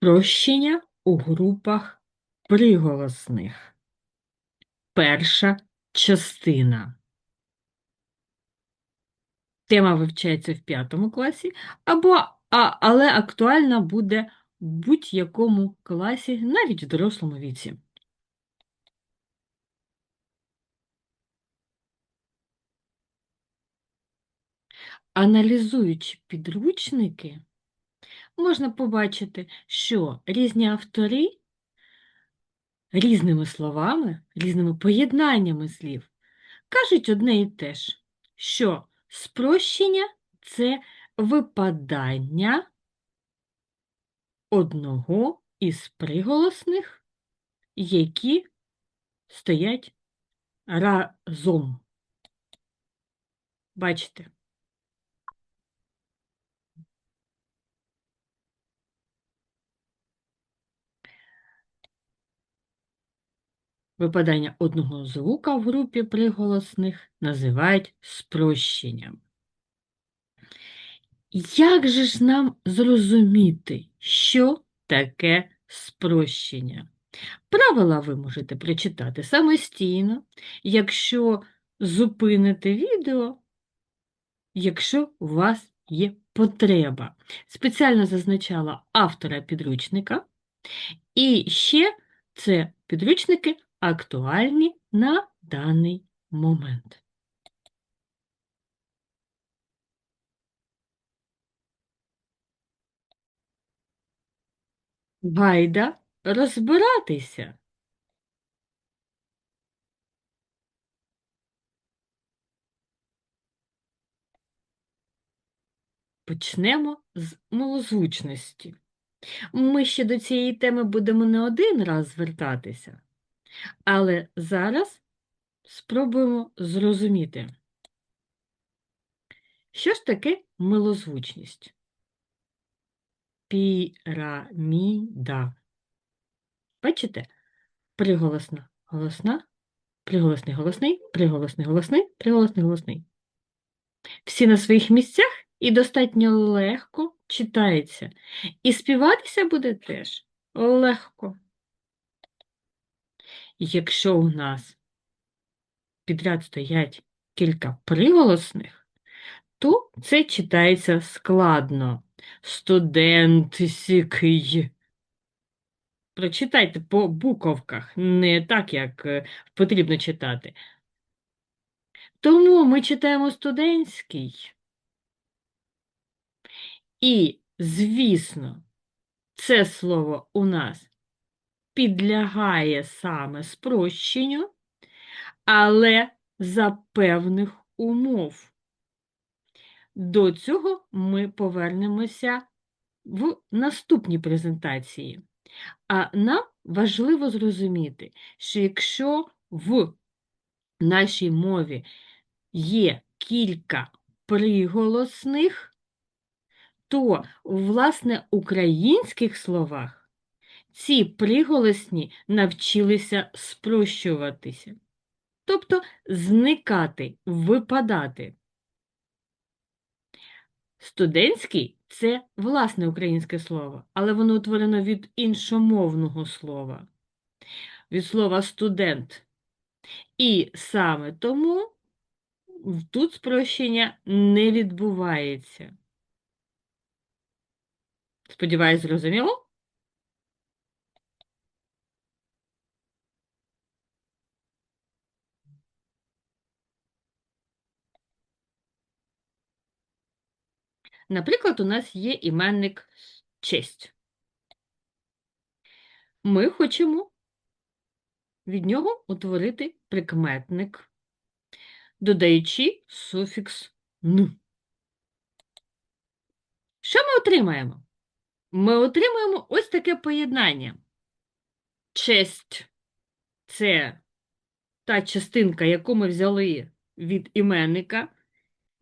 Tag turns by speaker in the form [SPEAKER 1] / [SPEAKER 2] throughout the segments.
[SPEAKER 1] Прощення у групах приголосних. Перша частина. Тема вивчається в п'ятому класі, або, а, але актуальна буде в будь-якому класі, навіть в дорослому віці. Аналізуючи підручники, можна побачити, що різні автори різними словами, різними поєднаннями слів кажуть одне і те ж, що спрощення це випадання одного із приголосних, які стоять разом. Бачите? Випадання одного звука в групі приголосних називають спрощенням. Як же ж нам зрозуміти, що таке спрощення? Правила ви можете прочитати самостійно, якщо зупините відео, якщо у вас є потреба. Спеціально зазначала автора підручника, і ще це підручники актуальні на даний момент. Гайда розбиратися. Почнемо з малозвучності. Ми ще до цієї теми будемо не один раз звертатися, але зараз спробуємо зрозуміти, що ж таке милозвучність? Піраміда. Бачите? Приголосна, голосна, приголосний голосний, приголосний голосний, приголосний голосний. Всі на своїх місцях і достатньо легко читається. І співатися буде теж легко. Якщо у нас підряд стоять кілька приголосних, то це читається складно. Студентський. Прочитайте по буковках, не так, як е, потрібно читати. Тому ми читаємо студентський. І, звісно, це слово у нас підлягає саме спрощенню, але за певних умов. До цього ми повернемося в наступній презентації. А нам важливо зрозуміти, що якщо в нашій мові є кілька приголосних, то, власне, українських словах ці приголосні навчилися спрощуватися, тобто зникати, випадати. Студентський це власне українське слово, але воно утворено від іншомовного слова, від слова студент. І саме тому тут спрощення не відбувається. Сподіваюсь, зрозуміло? Наприклад, у нас є іменник честь. Ми хочемо від нього утворити прикметник, додаючи суфікс н. Що ми отримаємо? Ми отримаємо ось таке поєднання. Честь це та частинка, яку ми взяли від іменника,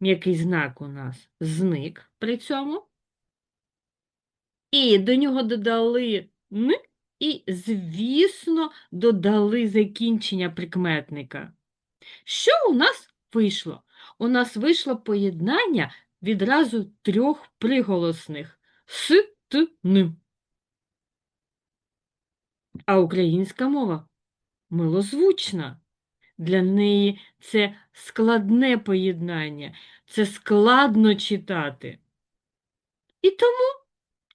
[SPEAKER 1] м'який знак у нас зник при цьому. І до нього додали н, і, звісно, додали закінчення прикметника. Що у нас вийшло? У нас вийшло поєднання відразу трьох приголосних с, т, н. А українська мова милозвучна. Для неї це складне поєднання, це складно читати. І тому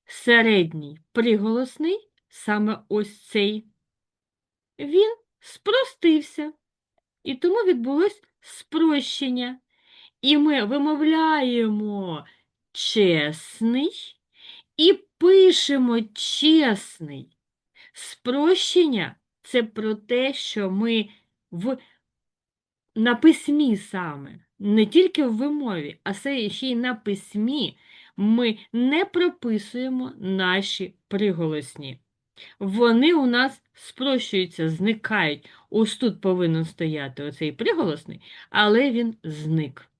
[SPEAKER 1] середній приголосний, саме ось цей, він спростився. І тому відбулось спрощення. І ми вимовляємо чесний і пишемо чесний. Спрощення це про те, що ми в, на письмі саме, не тільки в вимові, а це ще й на письмі ми не прописуємо наші приголосні. Вони у нас спрощуються, зникають. Ось тут повинен стояти оцей приголосний, але він зник.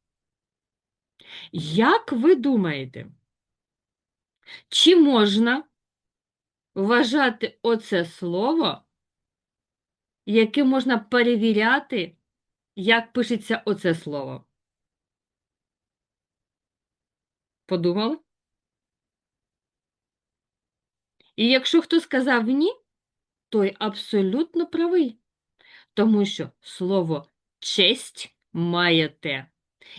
[SPEAKER 1] Як ви думаєте, чи можна вважати оце слово, яким можна перевіряти, як пишеться оце слово? Подумали? І якщо хто сказав ні, той абсолютно правий, тому що слово честь має те.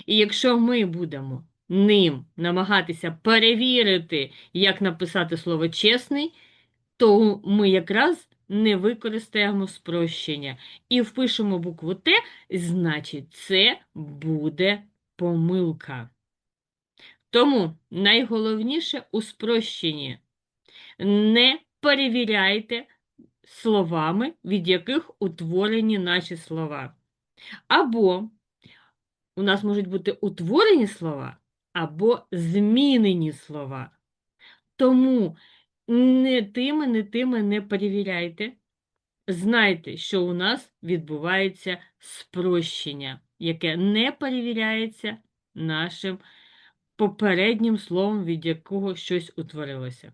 [SPEAKER 1] І якщо ми будемо ним намагатися перевірити, як написати слово чесний, то ми якраз не використаємо спрощення і впишемо букву Т, значить, це буде помилка. Тому найголовніше у спрощенні не перевіряйте словами, від яких утворені наші слова. Або у нас можуть бути утворені слова, або змінені слова. Тому не тими, не тими не перевіряйте. Знайте, що у нас відбувається спрощення, яке не перевіряється нашим попереднім словом, від якого щось утворилося.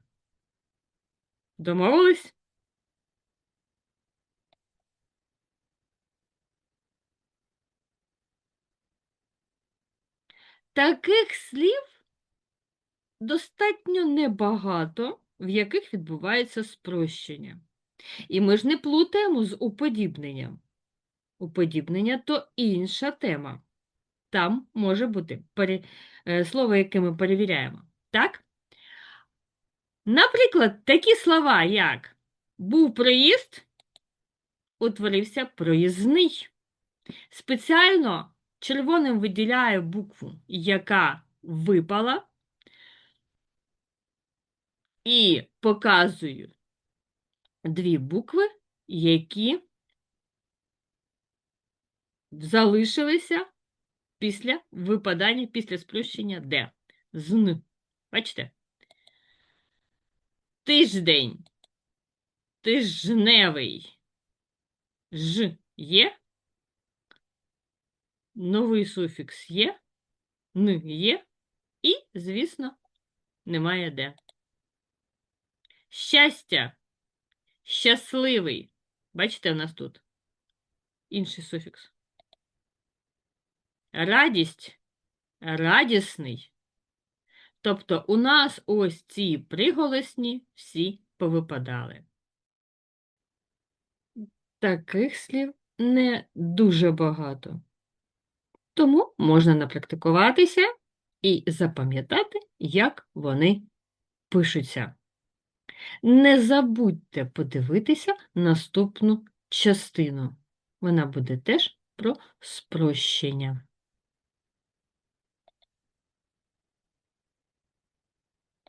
[SPEAKER 1] Домовились? Таких слів достатньо небагато, в яких відбувається спрощення. І ми ж не плутаємо з уподібненням. Уподібнення то інша тема. Там може бути пере... е, слово, яке ми перевіряємо. Так? Наприклад, такі слова, як був проїзд, утворився проїзний. Спеціально червоним виділяю букву, яка випала, і показую дві букви, які залишилися після випадання, після сплющення Д. Зн. Бачите? Тиждень. Тижневий. Ж є. Новий суфікс є, н є, і, звісно, немає де. Щастя. Щасливий. Бачите, у нас тут інший суфікс. Радість радісний. Тобто у нас ось ці приголосні всі повипадали. Таких слів не дуже багато. Тому можна напрактикуватися і запам'ятати, як вони пишуться. Не забудьте подивитися наступну частину. Вона буде теж про спрощення.